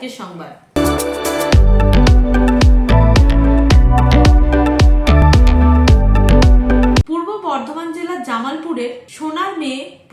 আজকের সংবাদ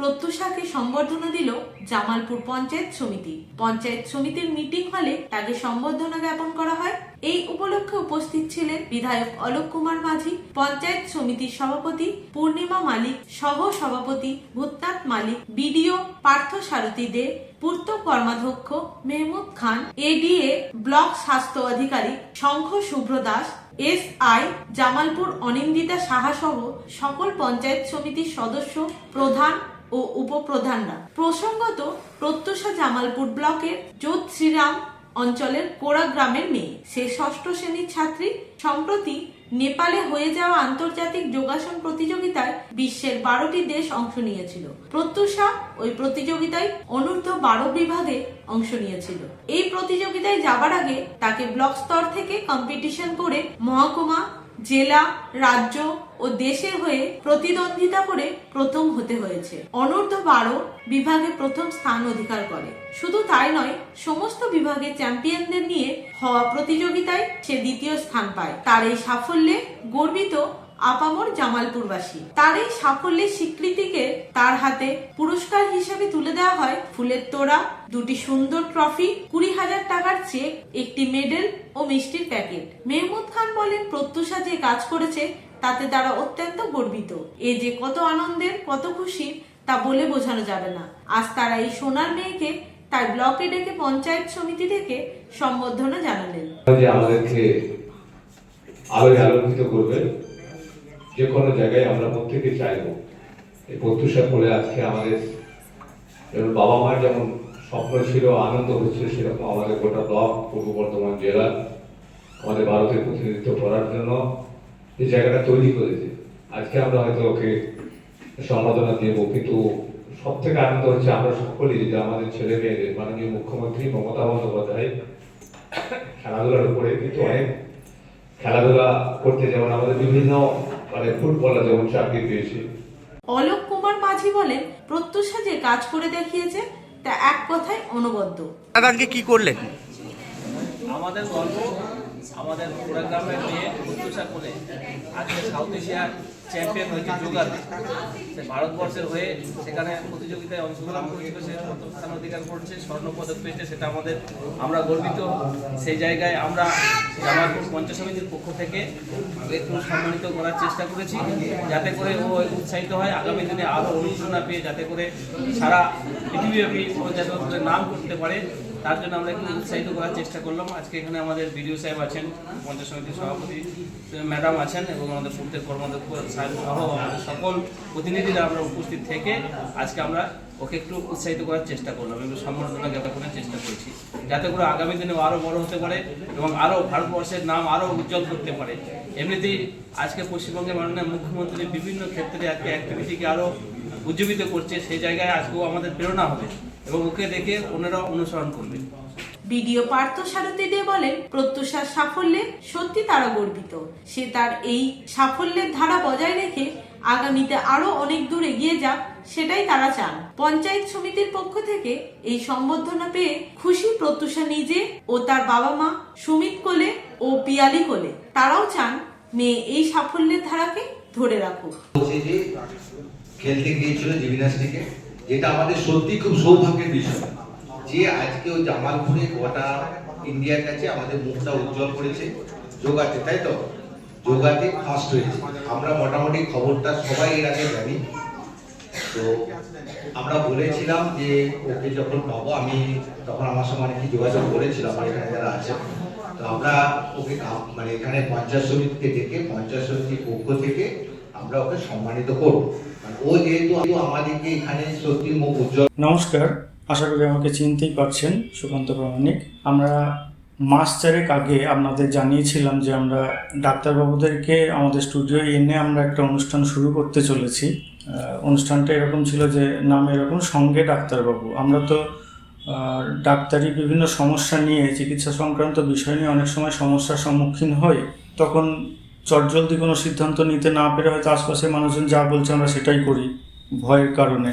প্রত্যুষাকে সম্বর্ধনা দিল জামালপুর পঞ্চায়েত সমিতি। পঞ্চায়েত সমিতির মিটিং হলে তাকে সম্বর্ধনা জ্ঞাপন করা হয়। এই উপলক্ষে উপস্থিত ছিলেন বিধায়ক অলোক কুমার মাঝি, পঞ্চায়েত সমিতির সভাপতি পূর্ণিমা মালিক, সহ সভাপতি ভূতনাথ মালিক, বিডিও পার্থ সারথী দে, পূর্ত কর্মাধ্যক্ষ মেহমুদ খান, এডিএ ব্লক স্বাস্থ্য আধিকারিক শঙ্খ শুভ্র দাস এস আই জামালপুর অনিন্দিতা সাহা সহ সকল পঞ্চায়েত সমিতির সদস্য প্রধান ও উপপ্রধানরা। প্রসঙ্গত প্রত্যুষা জামালপুর ব্লকের যোধ শ্রীরাম অঞ্চলের কোড়া গ্রামের মেয়ে। সে ষষ্ঠ শ্রেণির ছাত্রী। সম্প্রতি নেপালে হয়ে যাওয়া আন্তর্জাতিক যোগাসন প্রতিযোগিতায় বিশ্বের বারোটি দেশ অংশ নিয়েছিল। প্রত্যুষা ওই প্রতিযোগিতায় অনূর্ধ্ব বারো বিভাগে অংশ নিয়েছিল। এই প্রতিযোগিতায় যাবার আগে তাকে ব্লক স্তর থেকে কম্পিটিশন করে মহকুমা, জেলা, রাজ্য ও দেশের হয়ে প্রতিদ্বন্দ্বিতা করে প্রথম হতে হয়েছে। অনূর্ধ্ব বারো বিভাগে প্রথম স্থান অধিকার করে। শুধু তাই নয়, সমস্ত বিভাগে চ্যাম্পিয়নদের নিয়ে হওয়া প্রতিযোগিতায় সে দ্বিতীয় স্থান পায়। তার এই সাফল্যে গর্বিত আপামর জামালপুরবাসী। তার এই সাফল্যের স্বীকৃতিকে তার হাতে পুরস্কার হিসেবে তুলে দেওয়া হয় ফুলের তোড়া, দুটি সুন্দর ট্রফি, কুড়ি হাজার টাকার চেক, একটি মেডেল ও মিষ্টির প্যাকেট। মেহমুদ খান বলেন, প্রত্যুষা যে কাজ করেছে তাতে তারা অত্যন্ত গর্বিত। এ যে কত আনন্দের, কত খুশি, তা বলে বোঝানো যাবে না। আজ তারা এই সোনার মেয়েকে তাই ব্লকে ডেকে পঞ্চায়েত সমিতি থেকে সম্বর্ধনা জানালেন। আমাদেরকে আলোয় আলোকিত করবেন যে কোনো জায়গায় আমরা প্রত্যেকে চাইব। এই প্রত্যুষা করে আজকে আমাদের যেমন বাবা মার যেমন স্বপ্ন ছিল, আনন্দ হচ্ছে সেরকম আমাদের গোটা ব্লক, পূর্ব বর্ধমান জেলা, আমাদের ভারতের প্রতিনিধিত্ব করার জন্য এই জায়গাটা তৈরি করেছে। আজকে আমরা হয়তো ওকে সম্বোধনা দেবো কিন্তু সব থেকে আনন্দ হচ্ছে আমরা সকলেই যে আমাদের ছেলে মেয়েদের মাননীয় মুখ্যমন্ত্রী মমতা বন্দ্যোপাধ্যায় খেলাধুলার উপরে কিন্তু অনেক খেলাধুলা করতে যেমন আমাদের বিভিন্ন মানে ফুটবলার যেমন চাকরি পেয়েছে। অলোক কুমার মাঝি বলেন প্রত্যুষা যে কাজ করে দেখিয়েছে তা এক কথায় অনবদ্য। আজকে কি করলেন? আমাদের গল্প আমাদের প্রোগ্রামের মেয়ে প্রত্যুষা করে আজকে সাউথ এশিয়ার চ্যাম্পিয়ন হয়েছে যোগাতে সে ভারতবর্ষের হয়ে সেখানে প্রতিযোগিতায় অংশগ্রহণ করেছিল, সে প্রথম স্থান অধিকার করছে স্বর্ণপদক পেয়েছে, সেটা আমাদের, আমরা গর্বিত। সেই জায়গায় আমরা জামালপুর পঞ্চায়েত সমিতির পক্ষ থেকে একটু সম্মানিত করার চেষ্টা করেছি, যাতে করে ও উৎসাহিত হয়। আগামী দিনে আরও অনুপ্রেরণা পেয়ে যাতে করে সারা পৃথিবীব্যাপী ও নাম করতে পারে। তার জন্য আমরা একটু উৎসাহিত করার চেষ্টা করলাম। আজকে এখানে আমাদের বিডিও সাহেব আছেন, পঞ্চায়েত সমিতির সভাপতি ম্যাডাম আছেন এবং আমাদের পূর্তের কর্মাধ্যক্ষ সাহেব সহ আমাদের সকল প্রতিনিধিরা আমরা উপস্থিত থেকে আজকে আমরা ওকে একটু উৎসাহিত করার চেষ্টা করলাম এবং সম্মাননা জ্ঞাপনের চেষ্টা করছি। যাতে করে আগামী দিনে আরও বড় হতে পারে এবং আরও ভারতবর্ষের নাম আরও উজ্জ্বল করতে পারে। এমনিতেই আজকে পশ্চিমবঙ্গের মাননীয় মুখ্যমন্ত্রী বিভিন্ন ক্ষেত্রে আজকে অ্যাক্টিভিটিকে আরও উজ্জীবিত করছে, সেই জায়গায় আজকেও আমাদের প্রেরণা হবে। এবং ওকে দেখে অন্যরাও অনুসরণ করবে। বিডিও পার্থ সারথী দে বলেন প্রত্যুষার সাফল্যে সত্যি তারা গর্বিত। সে তার এই সাফল্যের ধারা বজায় রেখে আগামীতে আরও অনেক দূর এগিয়ে যাক সেটাই তারা চান। পঞ্চায়েত সমিতির পক্ষ থেকে এই সম্বর্ধনা পেয়ে খুশি প্রত্যুষা নিজে ও তার বাবা মা সুমিত কোলে ও পিয়ালি কোলে। তারাও চান মেয়ে এই সাফল্যের ধারাকে ধরে রাখুক। খেলতে গিয়েছিল যেটা আমাদের সত্যি খুব সৌভাগ্যের বিষয়। যে আজকে ও জামালপুরে গোটা ইন্ডিয়ার কাছে আমাদের মুখটা উজ্জ্বল করেছে, যোগাতে, তাই তো? যোগাতে ফার্স্ট হয়েছে। আমরা মোটামুটি খবরটা সবাই এর আগে জানি। তো আমরা বলেছিলাম যে ওকে যখন পাবো, আমি তখন আমার সঙ্গে অনেক যোগাযোগ করেছিলাম আমার এখানে যারা আছে। তো আমরা ওকে মানে এখানে পঞ্চায়েত সমিতিকে ডেকে, পঞ্চায়েত সমিতির পক্ষ থেকে আমরা ওকে সম্মানিত করব। মানে ও যেহেতু আমাদেরকে এখানে সত্যি মুখ উজ্জ্বল নমস্কার, আশা করি আমাকে চিনতেই পারছেন সুকান্ত প্রামাণিক। আমরা মাস চারেক আগে আপনাদের জানিয়েছিলাম যে আমরা ডাক্তারবাবুদেরকে আমাদের স্টুডিও এনে আমরা একটা অনুষ্ঠান শুরু করতে চলেছি। অনুষ্ঠানটা এরকম ছিল যে নাম এরকম, সঙ্গে ডাক্তারবাবু। আমরা তো ডাক্তারি বিভিন্ন সমস্যা নিয়ে, চিকিৎসা সংক্রান্ত বিষয় নিয়ে অনেক সময় সমস্যার সম্মুখীন হই। তখন চটজলদি কোনো সিদ্ধান্ত নিতে না পেরে হয়তো আশপাশের মানুষজন যা বলছে আমরা সেটাই করি, ভয়ের কারণে।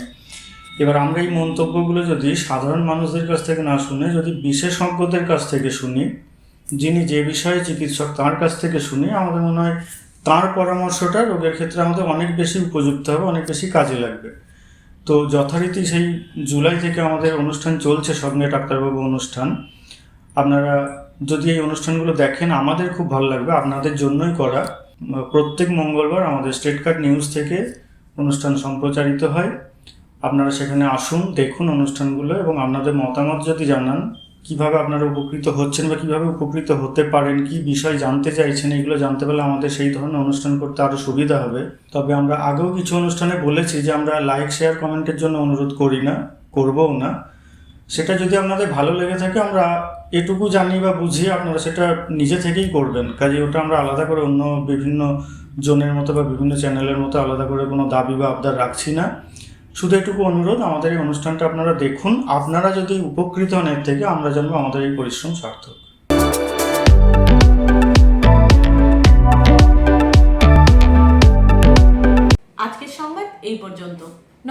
এবার আমরা এই মন্তব্যগুলো যদি সাধারণ মানুষদের কাছ থেকে না শুনে, যদি বিশেষজ্ঞদের কাছ থেকে শুনি, যিনি যে বিষয়ে চিকিৎসক তার কাছ থেকে শুনি, আমাদের মনে হয় তার পরামর্শটা রোগের ক্ষেত্রে আমাদের অনেক বেশি উপযুক্ত হবে, অনেক বেশি কাজে লাগবে। তো যথারীতি সেই জুলাই থেকে আমাদের অনুষ্ঠান চলছে সঙ্গে ডাক্তারবাবু অনুষ্ঠান। আপনারা যদি এই অনুষ্ঠানগুলো দেখেন, আমাদের খুব ভালো লাগবে। আপনাদের জন্যই করা। প্রত্যেক মঙ্গলবার আমাদের স্টেট কার্ড নিউজ থেকে অনুষ্ঠান সম্প্রচারিত হয়। আপনারা সেখানে আসুন, দেখুন অনুষ্ঠানগুলো এবং আপনাদের মতামত যদি জানান, কীভাবে আপনারা উপকৃত হচ্ছেন বা কীভাবে উপকৃত হতে পারেন, কি বিষয় জানতে চাইছেন, এগুলো জানতে পারলে আমাদের সেই ধরনের অনুষ্ঠান করতে আরও সুবিধা হবে। তবে আমরা আগেও কিছু অনুষ্ঠানে বলেছি যে আমরা লাইক, শেয়ার, কমেন্টের জন্য অনুরোধ করি না, করবও না। সেটা যদি আপনাদের ভালো লেগে থাকে, আমরা এটুকু জানি বা বুঝি আপনারা সেটা নিজে থেকেই করবেন। কাজে ওটা আমরা আলাদা করে অন্য বিভিন্ন জনের মতো বা বিভিন্ন চ্যানেলের মতো আলাদা করে কোনো দাবি বা আবদার রাখছি না। শুধু এটুকু অনুরোধ, আমাদের এই অনুষ্ঠানটা আপনারা দেখুন। আপনারা যদি উপকৃত হন এর থেকে, আমরা জানব আমাদের এই পরিশ্রম সার্থক। আজকের সংবাদ এই পর্যন্ত।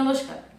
নমস্কার।